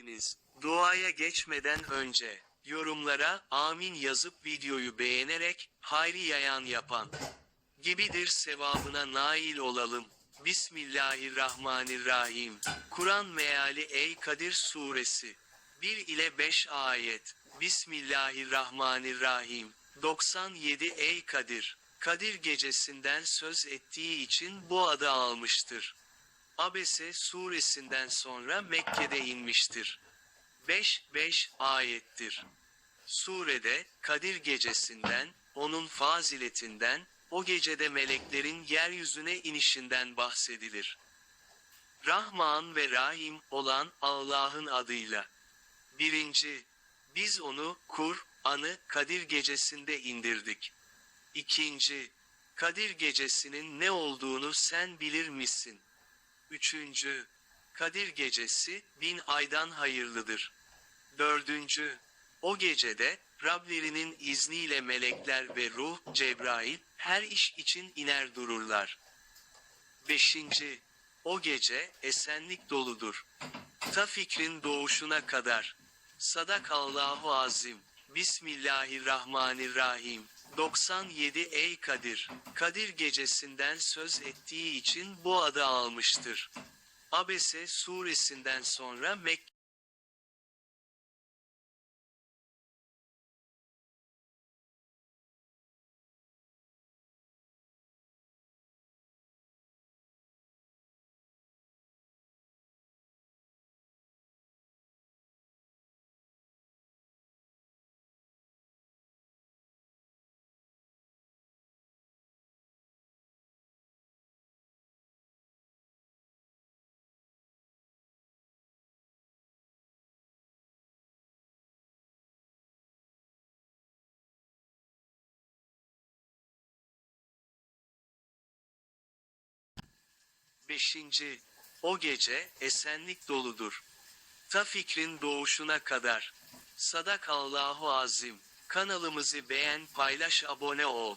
geldiniz. Duaya geçmeden önce yorumlara amin yazıp videoyu beğenerek hayri yayan yapan gibidir sevabına nail olalım. Bismillahirrahmanirrahim. Kur'an meali Ey Kadir suresi 1 ile 5 ayet. Bismillahirrahmanirrahim. 97 Ey Kadir. Kadir gecesinden söz ettiği için bu adı almıştır. Abese suresinden sonra Mekke'de inmiştir. 5-5 ayettir. Surede Kadir gecesinden, onun faziletinden, o gecede meleklerin yeryüzüne inişinden bahsedilir. Rahman ve Rahim olan Allah'ın adıyla. Birinci, biz onu Kur'an'ı Kadir gecesinde indirdik. İkinci, Kadir gecesinin ne olduğunu sen bilir misin? Üçüncü, Kadir gecesi bin aydan hayırlıdır. Dördüncü, o gecede Rablerinin izniyle melekler ve ruh Cebrail her iş için iner dururlar. Beşinci, o gece esenlik doludur. Ta fikrin doğuşuna kadar. Sadak Allahu Azim. Bismillahirrahmanirrahim. 97 Ey Kadir. Kadir gecesinden söz ettiği için bu adı almıştır. Abese suresinden sonra Mekke Beşinci, o gece esenlik doludur. Ta fikrin doğuşuna kadar. Sadak Allahu Azim. Kanalımızı beğen, paylaş, abone ol.